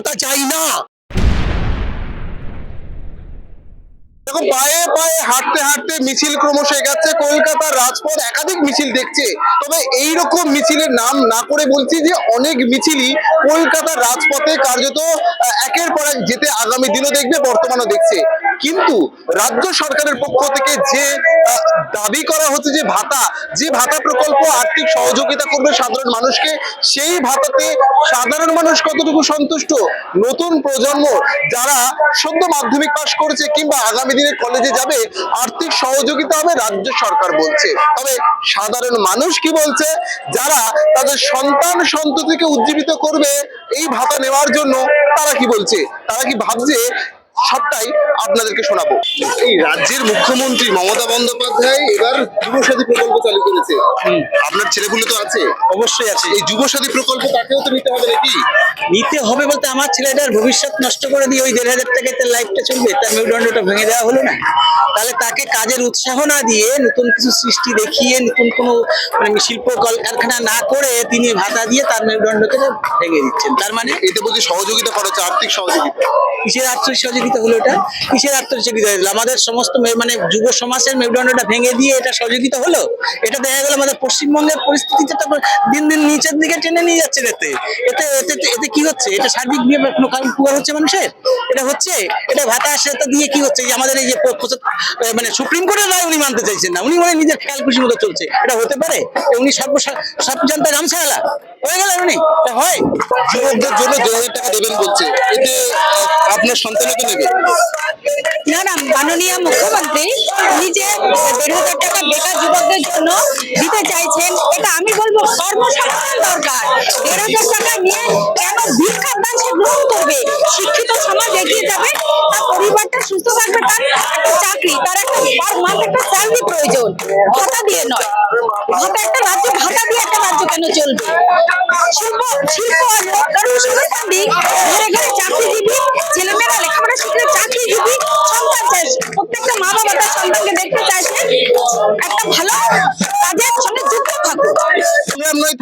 ভাতা চাই না। দেখো পায়ে পায়ে হাঁটতে হাঁটতে মিছিল ক্রমশ এগাচ্ছে। কলকাতার রাজপথ একাধিক মিছিল দেখছে। তবে এই রকম মিছিলের নাম না করে বলছি যে অনেক মিছিলই কলকাতার রাজপথে কার্যত একের পর এক আগামী দিনও দেখবে, বর্তমানও দেখছে। কিন্তু রাজ্য সরকারের পক্ষ থেকে যে দাবি করা হচ্ছে যে ভাতা যে ভাতা প্রকল্প আর্থিক সহযোগিতা করবে সাধারণ মানুষকে, সেই ভাতাতে সাধারণ মানুষ কতটুকু সন্তুষ্ট? নতুন প্রজন্ম যারা সদ্য মাধ্যমিক পাশ করেছে কিংবা আগামী দিনে কলেজে যাবে, আর্থিক সহযোগিতা হবে রাজ্য সরকার বলছে। তবে সাধারণ মানুষ কি বলছে? যারা তাদের সন্তান সন্ততিকে উজ্জীবিত করবে এই ভাতা নেওয়ার জন্য তারা কি বলছে? তারা কি ভাবছে সবটাই আপনাদেরকে শোনাবো। এই রাজ্যের মুখ্যমন্ত্রী মমতা বন্দ্যোপাধ্যায় এবার যুবসাথী প্রকল্প চালু করেছে। আপনার ছেলেপুলে তো আছে। অবশ্যই আছে। এই যুবসাথী প্রকল্প তাকেও তো নিতে হবে নাকি? নিতে হবে বলতে আমার ছেলেটার ভবিষ্যৎ নষ্ট করে দিয়ে ওই দেড় হাজার টাকায় তার লাইফটা চলবে তার মেরুদণ্ডটা ভেঙে দেওয়া হলো না? তাহলে তাকে কাজের উৎসাহ না দিয়ে নতুন কিছু সৃষ্টি দেখিয়ে নতুন কোনো মানে শিল্প কলকারখানা না করে তিনি ভাতা দিয়ে তার মেরুদণ্ডকে ভেঙে দিচ্ছেন। তার মানে? এতে বলছি সহযোগিতা হচ্ছে আর্থিক সহযোগিতা। কিসের আর্থিক সহযোগিতা? হলো এটা কিসের আর্থিক সহযোগিতা হলো আমাদের সমস্ত মানে যুব সমাজের মেরুদণ্ডটা ভেঙে দিয়ে এটা সহযোগিতা হলো? এটা দেখা গেল আমাদের পশ্চিমবঙ্গের পরিস্থিতিটা তো দিন দিন নিচের দিকে টেনে নিয়ে যাচ্ছে এতে। এতে এতে এতে কি হচ্ছে? এটা সার্বিক ভাবে কোনো কারণ পুয়ার হচ্ছে মানুষের? এটা হচ্ছে? এটা ভাতা সেটা দিয়ে কি হচ্ছে? যে আমাদের এই যে মানে সুপ্রিম কোর্টের রায় উনি মানতে চাইছেন না। উনি মানে নিজের খেয়াল খুশি মতো চলছে। এটা হতে পারে? উনি সর্ব সব জানতে গামছাওয়ালা হয়ে উনি হয়? যুবকদের জন্য দু হাজার টাকা দেবেন বলছে। এতে আহ, আপনার সন্তানকে নেবে। না না মাননীয় মুখ্যমন্ত্রী উনি যে দেড় হাজার টাকা বেকার যুবকদের জন্য দিতে চাইছেন এটা আমি বলব কর্মসংস্থান দরকার। দেড় হাজার টাকা নিয়ে কেন ভিক্ষার দান সে গ্রহণ করবে? শিক্ষিত সমাজ এগিয়ে যাবে তার পরিবারটা সুস্থ থাকবে তার চাকরি তার একটা একটা স্যালারি প্রয়োজন। ভাতা দিয়ে নয়। ভাতা একটা রাজ্য, ভাতা দিয়ে একটা রাজ্য কেন চলবে? শিল্প শিল্প দিক ঘরে ঘরে চাকরিজীবী, ছেলেমেয়েরা লেখাপড়া শিখলে চাকরিজীবী, সন্তান প্রত্যেকটা মা বাবা তার সন্তানকে দেখতে চাইছে একটা ভালো কাজের সঙ্গে যুক্ত থাকুক।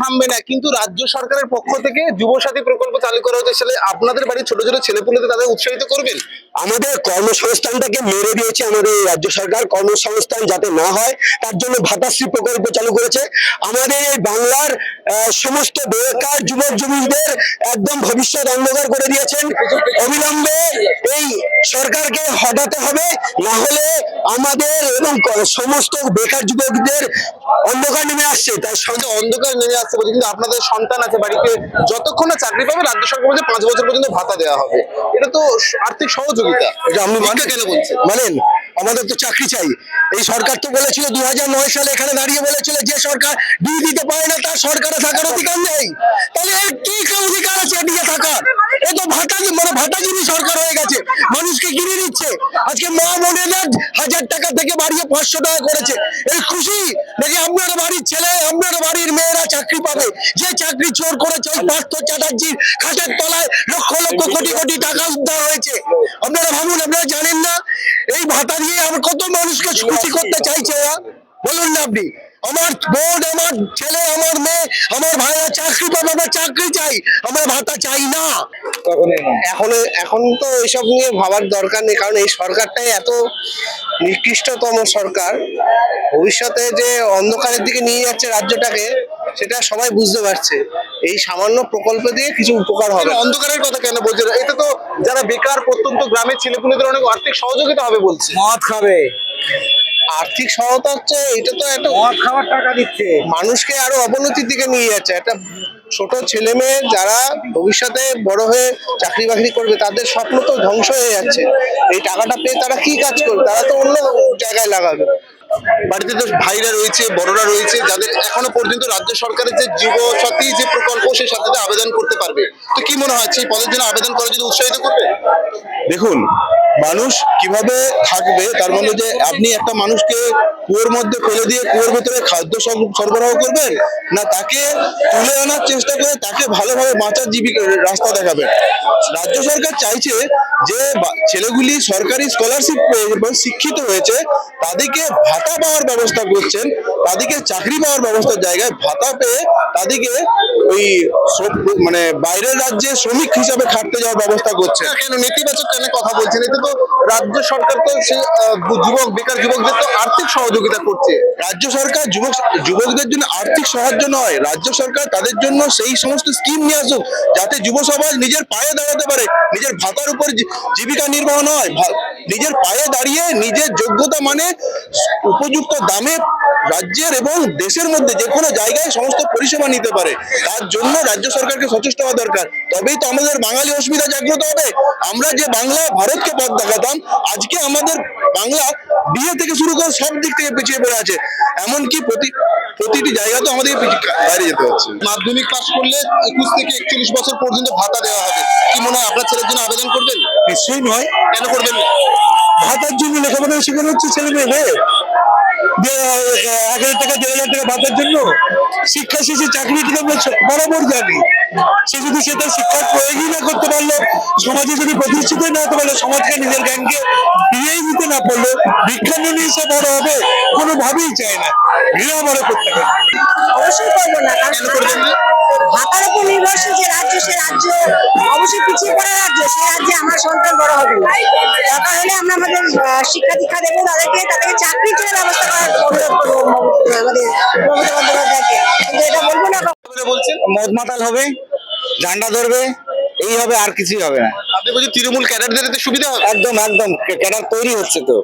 থামবে না। কিন্তু রাজ্য সরকারের পক্ষ থেকে যুবসাথী প্রকল্প চালু করা হচ্ছে আপনাদের বাড়ির ছোট ছোট ছেলেপুলেতে তাদের উৎসাহিত করবেন? আমাদের কর্মসংস্থানটাকে মেরে দিয়েছে আমাদের রাজ্য সরকার, কর্মসংস্থান যাতে না হয়, তার জন্য ভাতাশ্রী প্রকল্প চালু করেছে। আমাদের এই বাংলার সমস্ত বেকার যুবক যুবতীদের একদম ভবিষ্যৎ অন্ধকার করে দিয়েছেন। অবিলম্বে এই সরকারকে হটাতে হবে, না হলে আমাদের এবং সমস্ত বেকার যুবকদের অন্ধকার নেমে আসছে। তাই সমাজে অন্ধকার নেমে আসছে বলছে কিন্তু আপনাদের সন্তান আছে বাড়িতে, যতক্ষণ না চাকরি পাবে, রাজ্য সরকার বলছে পাঁচ বছর পর্যন্ত ভাতা দেওয়া হবে। এটা তো আর্থিক আর্থিক সহযোগিতা এটা আপনি কেন বলছেন? মানেন আমাদের তো চাকরি চাই। এই সরকার তো বলেছিল দু সালে এখানে দাঁড়িয়ে বলেছিল যে সরকার ডিউ দিতে পারে না, তার সরকারে থাকার অধিকার নেই। তাহলে কি অধিকার আছে এদিকে থাকার? এ তো ভাতা মানে ভাতাগিরি সরকার হয়ে গেছে। মানুষকে কিনে দিচ্ছে আজকে মা বোনেরা হাজার টাকা থেকে বাড়িয়ে পাঁচশো টাকা করেছে। এই খুশি? নাকি আপনার বাড়ির ছেলে, আপনার বাড়ির মেয়েরা চাকরি পাবে? যে চাকরি চোর করেছে, ওই পার্থ চ্যাটার্জির খাটের তলায় লক্ষ লক্ষ কোটি কোটি টাকা উদ্ধার হয়েছে। আপনারা ভাবুন, আপনারা জানেন না এই ভাতা দিয়ে আমার কত মানুষকে খুশি করতে চাইছে বলুন না আপনি। আমার বোন, আমার ছেলে, আমার মেয়ে, আমার ভাইরা চাকরি পাবে, আমরা চাকরি চাই। আমরা ভাতা চাই না। এখন এখন তো এইসব নিয়ে ভাবার দরকার নেই, কারণ এই সরকারটাই এত নিকৃষ্টতম সরকার। ভবিষ্যতে যে অন্ধকারের দিকে নিয়ে যাচ্ছে রাজ্যটাকে, সেটা সবাই বুঝতে পারছে। এই সামান্য প্রকল্প দিয়ে কিছু উপকার হবে। অন্ধকারের কথা কেন বলছে? এটা তো যারা বেকার প্রত্যন্ত গ্রামের ছেলেপুলেদের অনেক আর্থিক সহযোগিতা হবে বলছে। মদ খাবে। আর্থিক সহায়তা হচ্ছে এটা তো একটা মদ খাওয়ার টাকা দিচ্ছে। মানুষকে আরও অবনতির দিকে নিয়ে যাচ্ছে। একটা ছোট ছেলে মেয়ে যারা ভবিষ্যতে বড় হয়ে চাকরি বাকরি করবে তাদের স্বপ্ন তো ধ্বংস হয়ে যাচ্ছে। এই টাকাটা পেয়ে তারা কি কাজ করবে? তারা তো অন্য জায়গায় লাগাবে। বাড়িতে তো ভাইরা রয়েছে, বড়রা রয়েছে, যাদের এখনও পর্যন্ত রাজ্য সরকারের যে যুব সাথী যে প্রকল্প, সেই সাথে আবেদন করতে পারবে। তো কি মনে হয়, সেই পদের জন্য আবেদন করার জন্য উৎসাহিত করবে? দেখুন মানুষ কীভাবে থাকবে, তার মানে যে আপনি একটা মানুষকে কুয়োর মধ্যে ফেলে দিয়ে কুয়োর ভিতরে খাদ্য সরবরাহ করবেন, না তাকে তুলে আনার চেষ্টা করে তাকে ভালোভাবে বাঁচার জীবিকা রাস্তা দেখাবেন। রাজ্য সরকার চাইছে যে ছেলেগুলি সরকারি স্কলারশিপ শিক্ষিত হয়েছে, তাদেরকে ভাতা পাওয়ার ব্যবস্থা করছেন, তাদেরকে চাকরি পাওয়ার ব্যবস্থার জায়গায় ভাতা পেয়ে তাদেরকে ওই মানে বাইরের রাজ্যে শ্রমিক হিসাবে খাটতে যাওয়ার ব্যবস্থা করছে। কেন? নেতিবাচক কেন কথা বলছেন? এতে তো রাজ্য সরকার তো সেই যুবক বেকার যুবকদের তো আর্থিক সহযোগিতা করছে। রাজ্য সরকার যুবক যুবকদের জন্য আর্থিক সাহায্য নয় রাজ্য সরকার তাদের জন্য সেই সমস্ত স্কিম নিয়ে আসুক যাতে যুব সমাজ নিজের পায়ে দাঁড়াতে পারে। নিজের ভাতার উপর জীবিকা নির্বাহ নয় নিজের পায়ে দাঁড়িয়ে নিজের যোগ্যতা মানে উপযুক্ত দামে রাজ্যের এবং দেশের মধ্যে যে কোনো জায়গায় সমস্ত পরিষেবা নিতে পারে তার জন্য রাজ্য সরকারকে সচেষ্ট হওয়া দরকার। তবেই তো আমাদের বাঙালি অসুবিধা জাগ্রত হবে। আমরা যে বাংলা ভারতকে পথ দেখাতাম আজকে আমাদের বাংলা বিয়ে থেকে শুরু করে সব দিক থেকে পিছিয়ে পড়ে আছে। এমনকি প্রতি প্রতিটি জায়গা তো আমাদের বাইরে যেতে হচ্ছে। মাধ্যমিক পাস করলে একুশ থেকে একচল্লিশ বছর পর্যন্ত ভাতা দেওয়া হবে। কি মনে হয় আপনার ছেলের জন্য আবেদন করবেন? নিশ্চয়ই নয়। কেন করবেন না? ভাতার জন্য লেখাপড়া শেখানো হচ্ছে ছেলে মেয়েদের যে, আহ, এক হাজার টাকা দেড় হাজার টাকা ভাতার জন্য শিক্ষা শেষে চাকরি আমরা বরাবর জানি। সে যদি সে তার শিক্ষার প্রয়োগই না করতে পারল সমাজে যদি প্রতিষ্ঠিত না হতে পারল সমাজকে নিজের জ্ঞানকে বিয়েই দিতে না পারল বিজ্ঞান নিয়ে সে বড় হবে কোনোভাবেই চায় না। ঘৃণা বড় করতে পারে অবশ্যই করব না? ভাতার উপর নির্ভরশীল যে রাজ্য সে রাজ্য অবশ্যই পিছিয়ে পড়া সেই রাজ্যে আমার সন্তান বড় হবে না। দরকার হলে আমরা আমাদের শিক্ষা দীক্ষা দেবো তাদেরকে তাদেরকে চাকরি করে ব্যবস্থা করার অনুরোধ করব আমাদের মমতা বন্দ্যোপাধ্যায়কে কিন্তু এটা বলব না বলে বলছেন মদ মাতাল হবে ঝান্ডা ধরবে এই হবে আর কিছুই হবে না। আপনি বলছেন তৃণমূল ক্যাডারদের সুবিধা হবে? একদম একদম ক্যাডার তৈরি হচ্ছে তো।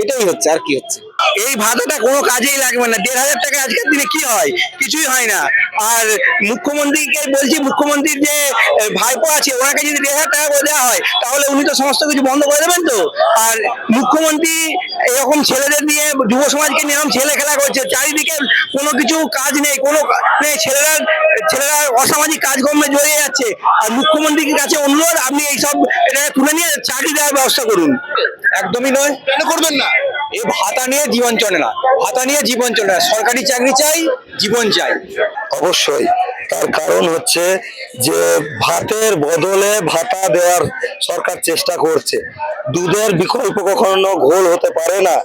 এটাই হচ্ছে আর কি হচ্ছে? এই ভাতাটা কোনো কাজেই লাগবে না। দেড় হাজার টাকা আজকের দিনে কি হয়? কিছুই হয় না। আর মুখ্যমন্ত্রীকে বলছি, মুখ্যমন্ত্রীর যে ভাইপো আছে, ওনাকে যদি দেড় হাজার টাকা করে দেওয়া হয়, তাহলে উনি তো সমস্ত কিছু বন্ধ করে দেবেন তো। আর মুখ্যমন্ত্রী এরকম ছেলেদের নিয়ে, যুব সমাজকে নিয়ে এরকম ছেলে খেলা করছে, চারিদিকে কোনো কিছু কাজ নেই, কোনো নেই, ছেলেরা ছেলেরা অসামাজিক কাজকর্মে জড়িয়ে যাচ্ছে। আর মুখ্যমন্ত্রীর কাছে অনুরোধ, আপনি এইসব এটা তুলে নিয়ে চাকরি দেওয়ার ব্যবস্থা করুন। একদমই নয়। কেন করবেন না? এই ভাতা নিয়ে জীবন চলে না। ভাতা নিয়ে জীবন চলে না। সরকারি চাকরি চাই, জীবন চাই। অবশ্যই। তার কারণ হচ্ছে যে ভাতের বদলে ভাতা দেওয়ার সরকার চেষ্টা করছে। দুধের বিকল্প কখনো ঘোল হতে পারে না।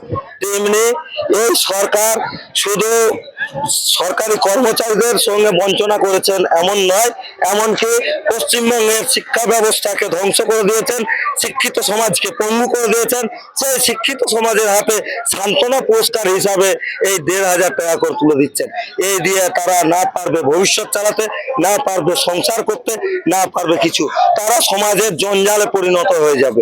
তেমনি এই সরকার শুধু সরকারি কর্মচারীদের সঙ্গে বঞ্চনা করেছেন এমন নয়, এমনকি পশ্চিমবঙ্গের শিক্ষা ব্যবস্থাকে ধ্বংস করে দিয়েছেন, শিক্ষিত সমাজকে পঙ্গু করে দিয়েছেন, সেই শিক্ষিত সমাজের হাতে সান্ত্বনা পুরস্কার হিসাবে এই দেড় হাজার টাকা করে তুলে দিচ্ছেন। এই দিয়ে তারা না পারবে ভবিষ্যৎ চালাতে, না পারবে সংসার করতে, না পারবে কিছু। তারা সমাজের জঞ্জালে পরিণত হয়ে যাবে।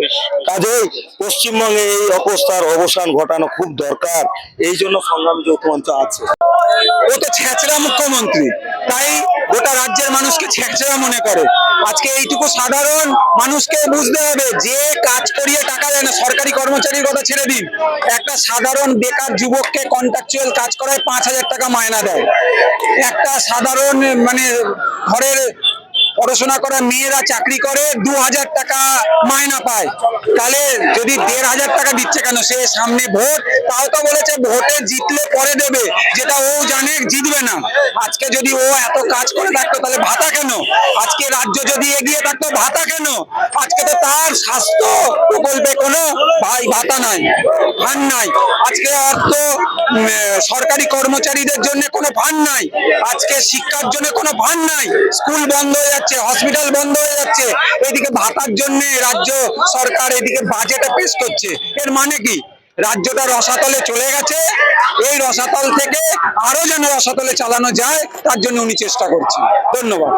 কাজেই পশ্চিমবঙ্গে এই অবস্থার অবসান ঘটানো খুব দরকার। এই জন্য সংগ্রামী যৌথ আছে। ও তো ছেঁচড়া মুখ্যমন্ত্রী। তাই গোটা রাজ্যের মানুষকে ছেঁচড়া মনে করে। আজকে এইটুকু সাধারণ মানুষকে বুঝতে হবে, যে কাজ করিয়ে টাকা দেয় না, সরকারি কর্মচারীর কথা ছেড়ে দিন। একটা সাধারণ বেকার যুবককে কন্ট্রাকচুয়াল কাজ করায় পাঁচ হাজার টাকা মায়না দেয়। একটা সাধারণ মানে ঘরের পড়াশোনা করা মেয়েরা চাকরি করে, দু হাজার টাকা মায়না পায়। তাহলে যদি দেড় হাজার টাকা দিচ্ছে কেন? সে সামনে ভোট, তাও তো বলেছে ভোটে জিতলে পরে দেবে। যেটা ও জানে, জিতবে না। আজকে যদি ও এত কাজ করে থাকতো, তাহলে ভাতা কেন? আজকে রাজ্য যদি এগিয়ে থাকতো, ভাতা কেন? আজকে তো তার স্বাস্থ্য প্রকল্পে কোনো ভাই ভাতা নাই, ফান্ড নাই। আজকে অর্থ সরকারি কর্মচারীদের জন্য কোনো ফান্ড নাই। আজকে শিক্ষার জন্য কোনো ফান্ড নাই। স্কুল বন্ধ হয়ে যাচ্ছে। হসপিটাল বন্ধ হয়ে যাচ্ছে। এদিকে ভাতার জন্য রাজ্য সরকার এদিকে বাজেটে পেশ করছে। এর মানে কি? রাজ্যটা রসাতলে চলে গেছে। এই রসাতল থেকে আরও যেন রসাতলে চালানো যায়, তার জন্য উনি চেষ্টা করছেন। ধন্যবাদ।